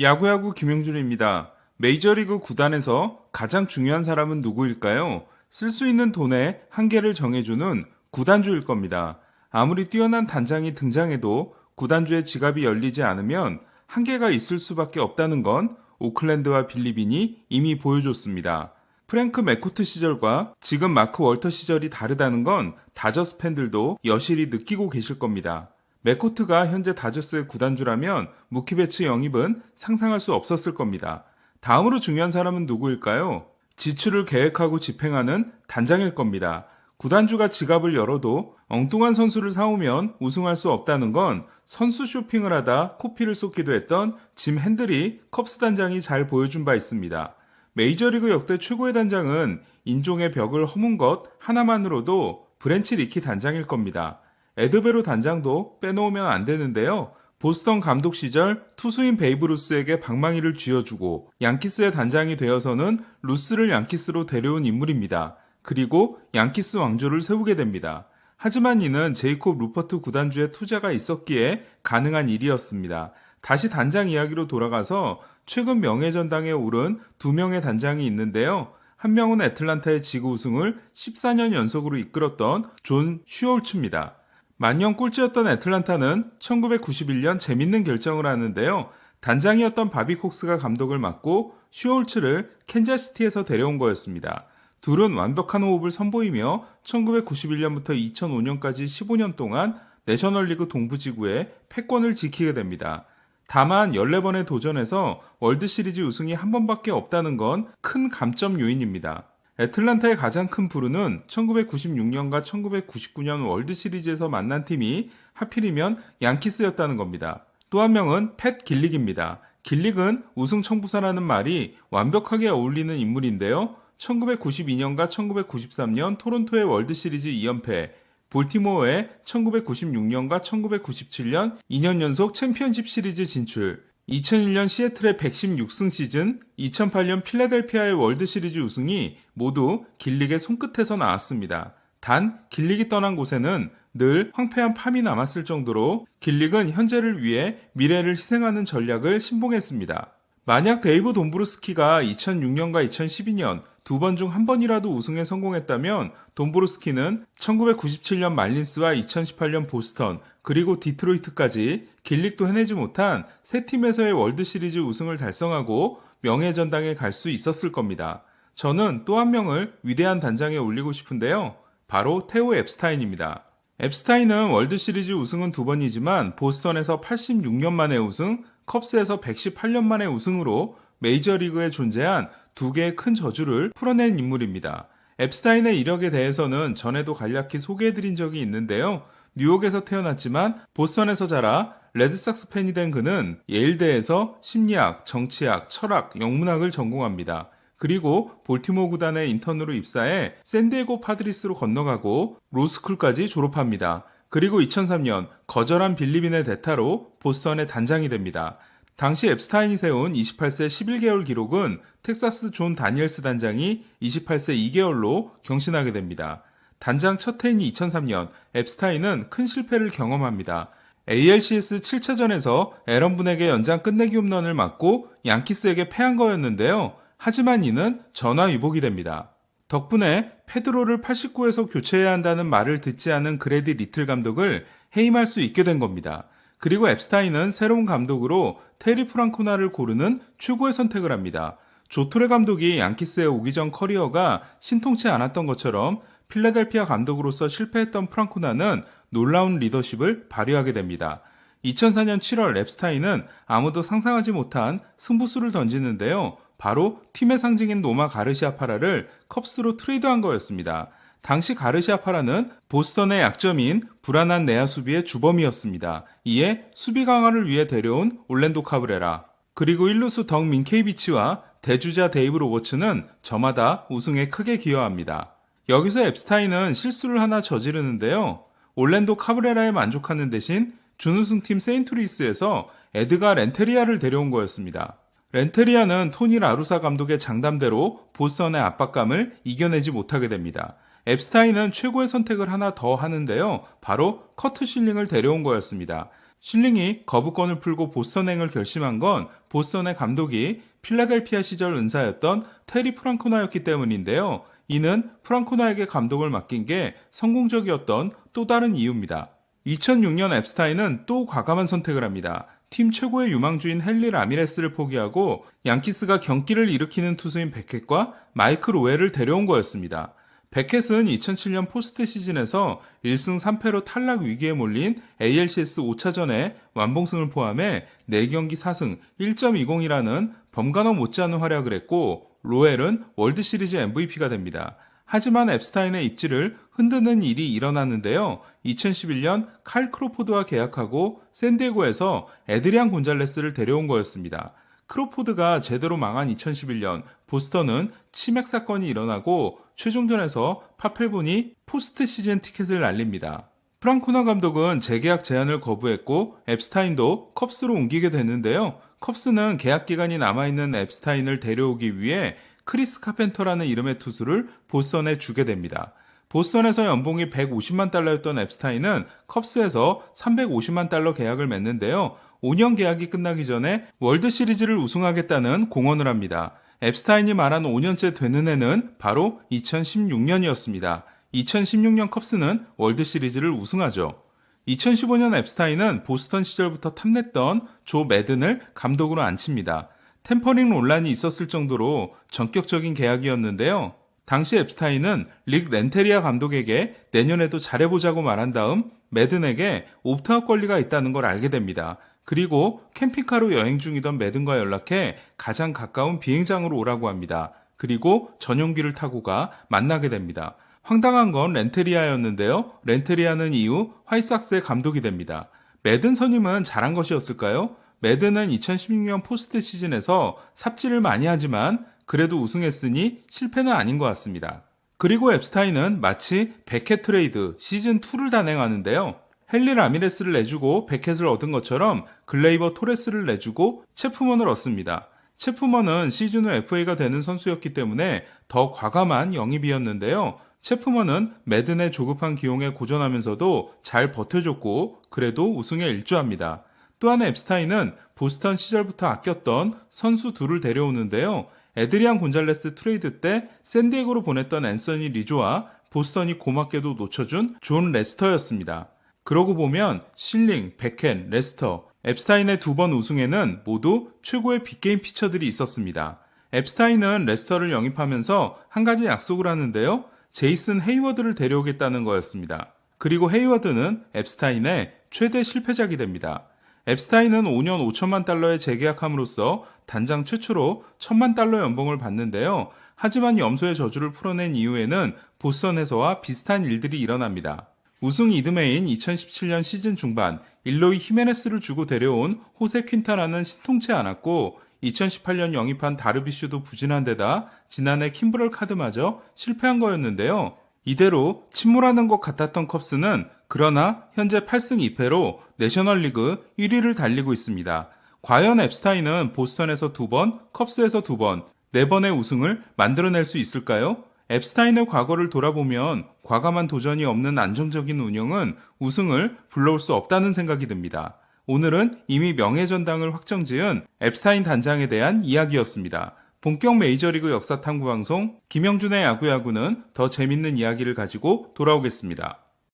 야구야구 김영준입니다. 메이저리그 구단에서 가장 중요한 사람은 누구일까요? 쓸 수 있는 돈의 한계를 정해주는 구단주일 겁니다. 아무리 뛰어난 단장이 등장해도 구단주의 지갑이 열리지 않으면 한계가 있을 수밖에 없다는 건 오클랜드와 빌리빈이 이미 보여줬습니다. 프랭크 맥코트 시절과 지금 마크 월터 시절이 다르다는 건 다저스 팬들도 여실히 느끼고 계실 겁니다. 맥코트가 현재 다저스의 구단주라면 무키베츠 영입은 상상할 수 없었을 겁니다. 다음으로 중요한 사람은 누구일까요? 지출을 계획하고 집행하는 단장일 겁니다. 구단주가 지갑을 열어도 엉뚱한 선수를 사오면 우승할 수 없다는 건 선수 쇼핑을 하다 코피를 쏟기도 했던 짐 핸들이 컵스 단장이 잘 보여준 바 있습니다. 메이저리그 역대 최고의 단장은 인종의 벽을 허문 것 하나만으로도 브렌치 리키 단장일 겁니다. 에드베로 단장도 빼놓으면 안 되는데요. 보스턴 감독 시절 투수인 베이브 루스에게 방망이를 쥐어주고 양키스의 단장이 되어서는 루스를 양키스로 데려온 인물입니다. 그리고 양키스 왕조를 세우게 됩니다. 하지만 이는 제이콥 루퍼트 구단주의 투자가 있었기에 가능한 일이었습니다. 다시 단장 이야기로 돌아가서 최근 명예전당에 오른 두 명의 단장이 있는데요. 한 명은 애틀란타의 지구 우승을 14년 연속으로 이끌었던 존 슈올츠입니다. 만년 꼴찌였던 애틀란타는 1991년 재밌는 결정을 하는데요. 단장이었던 바비 콕스가 감독을 맡고 슈올츠를 캔자시티에서 데려온 거였습니다. 둘은 완벽한 호흡을 선보이며 1991년부터 2005년까지 15년 동안 내셔널리그 동부지구의 패권을 지키게 됩니다. 다만 14번의 도전에서 월드시리즈 우승이 한 번밖에 없다는 건 큰 감점 요인입니다. 애틀란타의 가장 큰 부르는 1996년과 1999년 월드시리즈에서 만난 팀이 하필이면 양키스였다는 겁니다. 또 한 명은 팻 길릭입니다. 길릭은 우승 청부사라는 말이 완벽하게 어울리는 인물인데요. 1992년과 1993년 토론토의 월드시리즈 2연패, 볼티모어의 1996년과 1997년 2년 연속 챔피언십 시리즈 진출, 2001년 시애틀의 116승 시즌, 2008년 필라델피아의 월드시리즈 우승이 모두 길릭의 손끝에서 나왔습니다. 단 길릭이 떠난 곳에는 늘 황폐한 팜이 남았을 정도로 길릭은 현재를 위해 미래를 희생하는 전략을 신봉했습니다. 만약 데이브 돈브루스키가 2006년과 2012년 두 번 중 한 번이라도 우승에 성공했다면 돈브루스키는 1997년 말린스와 2018년 보스턴 그리고 디트로이트까지 길릭도 해내지 못한 세 팀에서의 월드시리즈 우승을 달성하고 명예전당에 갈 수 있었을 겁니다. 저는 또 한 명을 위대한 단장에 올리고 싶은데요. 바로 테오 앱스타인입니다. 앱스타인은 월드시리즈 우승은 두 번이지만 보스턴에서 86년 만에 우승, 컵스에서 118년 만에 우승으로 메이저리그에 존재한 두 개의 큰 저주를 풀어낸 인물입니다. 앱스타인의 이력에 대해서는 전에도 간략히 소개해드린 적이 있는데요. 뉴욕에서 태어났지만 보스턴에서 자라 레드삭스 팬이 된 그는 예일대에서 심리학, 정치학, 철학, 영문학을 전공합니다. 그리고 볼티모 구단의 인턴으로 입사해 샌디에고 파드리스로 건너가고 로스쿨까지 졸업합니다. 그리고 2003년 거절한 빌리빈의 대타로 보스턴의 단장이 됩니다. 당시 앱스타인이 세운 28세 11개월 기록은 텍사스 존 다니엘스 단장이 28세 2개월로 경신하게 됩니다. 단장 첫 해인 2003년 앱스타인은 큰 실패를 경험합니다. ALCS 7차전에서 에런분에게 연장 끝내기 홈런을 맞고 양키스에게 패한 거였는데요. 하지만 이는 전화 위복이 됩니다. 덕분에 페드로를 89에서 교체해야 한다는 말을 듣지 않은 그레디 리틀 감독을 해임할 수 있게 된 겁니다. 그리고 앱스타인은 새로운 감독으로 테리 프랑코나를 고르는 최고의 선택을 합니다. 조토레 감독이 양키스에 오기 전 커리어가 신통치 않았던 것처럼 필라델피아 감독으로서 실패했던 프랑코나는 놀라운 리더십을 발휘하게 됩니다. 2004년 7월 랩스타인은 아무도 상상하지 못한 승부수를 던지는데요. 바로 팀의 상징인 노마 가르시아파라를 컵스로 트레이드한 거였습니다. 당시 가르시아파라는 보스턴의 약점인 불안한 내야 수비의 주범이었습니다. 이에 수비 강화를 위해 데려온 올랜도 카브레라 그리고 일루수 덕 민케이비치와 대주자 데이브 로버츠는 저마다 우승에 크게 기여합니다. 여기서 앱스타인은 실수를 하나 저지르는데요. 올랜도 카브레라에 만족하는 대신 준우승팀 세인트루이스에서 에드가 렌테리아를 데려온 거였습니다. 렌테리아는 토니 라루사 감독의 장담대로 보스턴의 압박감을 이겨내지 못하게 됩니다. 앱스타인은 최고의 선택을 하나 더 하는데요. 바로 커트 실링을 데려온 거였습니다. 실링이 거부권을 풀고 보스턴행을 결심한 건 보스턴의 감독이 필라델피아 시절 은사였던 테리 프랑코나였기 때문인데요. 이는 프랑코나에게 감독을 맡긴 게 성공적이었던 또 다른 이유입니다. 2006년 앱스타인은 또 과감한 선택을 합니다. 팀 최고의 유망주인 헨리 라미레스를 포기하고 양키스가 경기를 일으키는 투수인 베켓과 마이크 로웰을 데려온 거였습니다. 베켓은 2007년 포스트 시즌에서 1승 3패로 탈락 위기에 몰린 ALCS 5차전에 완봉승을 포함해 4경기 4승 1.20이라는 범간호 못지않은 활약을 했고 로엘은 월드시리즈 MVP가 됩니다. 하지만 앱스타인의 입지를 흔드는 일이 일어났는데요. 2011년 칼 크로포드와 계약하고 샌디에고에서 에드리안 곤잘레스를 데려온 거였습니다. 크로포드가 제대로 망한 2011년 보스턴은 치맥 사건이 일어나고 최종전에서 파펠본이 포스트 시즌 티켓을 날립니다. 프랑코나 감독은 재계약 제안을 거부했고 앱스타인도 컵스로 옮기게 됐는데요. 컵스는 계약 기간이 남아있는 앱스타인을 데려오기 위해 크리스 카펜터라는 이름의 투수를 보스턴에 주게 됩니다. 보스턴에서 연봉이 150만 달러였던 앱스타인은 컵스에서 350만 달러 계약을 맺는데요. 5년 계약이 끝나기 전에 월드 시리즈를 우승하겠다는 공언을 합니다. 앱스타인이 말한 5년째 되는 해는 바로 2016년이었습니다. 2016년 컵스는 월드 시리즈를 우승하죠. 2015년 앱스타인은 보스턴 시절부터 탐냈던 조 매든을 감독으로 앉힙니다. 템퍼링 논란이 있었을 정도로 전격적인 계약이었는데요. 당시 앱스타인은 릭 렌테리아 감독에게 내년에도 잘해보자고 말한 다음 매든에게 옵트아웃 권리가 있다는 걸 알게 됩니다. 그리고 캠핑카로 여행 중이던 매든과 연락해 가장 가까운 비행장으로 오라고 합니다. 그리고 전용기를 타고 가 만나게 됩니다. 황당한 건 렌테리아였는데요. 렌테리아는 이후 화이삭스의 감독이 됩니다. 매든 선임은 잘한 것이었을까요? 매든은 2016년 포스트 시즌에서 삽질을 많이 하지만 그래도 우승했으니 실패는 아닌 것 같습니다. 그리고 앱스타인은 마치 베켓 트레이드 시즌2를 단행하는데요. 헨리 라미레스를 내주고 베켓을 얻은 것처럼 글레이버 토레스를 내주고 체프먼을 얻습니다. 체프먼은 시즌 후 FA가 되는 선수였기 때문에 더 과감한 영입이었는데요. 체프먼은 매든의 조급한 기용에 고전하면서도 잘 버텨줬고 그래도 우승에 일조합니다. 또한 앱스타인은 보스턴 시절부터 아꼈던 선수 둘을 데려오는데요. 에드리안 곤잘레스 트레이드 때 샌디에고로 보냈던 앤서니 리조와 보스턴이 고맙게도 놓쳐준 존 레스터였습니다. 그러고 보면 실링, 베켄, 레스터, 앱스타인의 두 번 우승에는 모두 최고의 빅게임 피처들이 있었습니다. 앱스타인은 레스터를 영입하면서 한 가지 약속을 하는데요. 제이슨 헤이워드를 데려오겠다는 거였습니다. 그리고 헤이워드는 앱스타인의 최대 실패작이 됩니다. 앱스타인은 5년 5천만 달러에 재계약함으로써 단장 최초로 1천만 달러 연봉을 받는데요. 하지만 염소의 저주를 풀어낸 이후에는 보스턴에서와 비슷한 일들이 일어납니다. 우승 이듬해인 2017년 시즌 중반 일로이 히메네스를 주고 데려온 호세 퀸타라는 신통치 않았고 2018년 영입한 다르비슈도 부진한 데다 지난해 킴브럴 카드마저 실패한 거였는데요. 이대로 침몰하는 것 같았던 컵스는 그러나 현재 8승 2패로 내셔널리그 1위를 달리고 있습니다. 과연 앱스타인은 보스턴에서 두 번, 컵스에서 두 번, 네 번의 우승을 만들어낼 수 있을까요? 앱스타인의 과거를 돌아보면 과감한 도전이 없는 안정적인 운영은 우승을 불러올 수 없다는 생각이 듭니다. 오늘은 이미 명예전당을 확정 지은 앱스타인 단장에 대한 이야기였습니다. 본격 메이저리그 역사 탐구 방송 김영준의 야구야구는 더 재밌는 이야기를 가지고 돌아오겠습니다.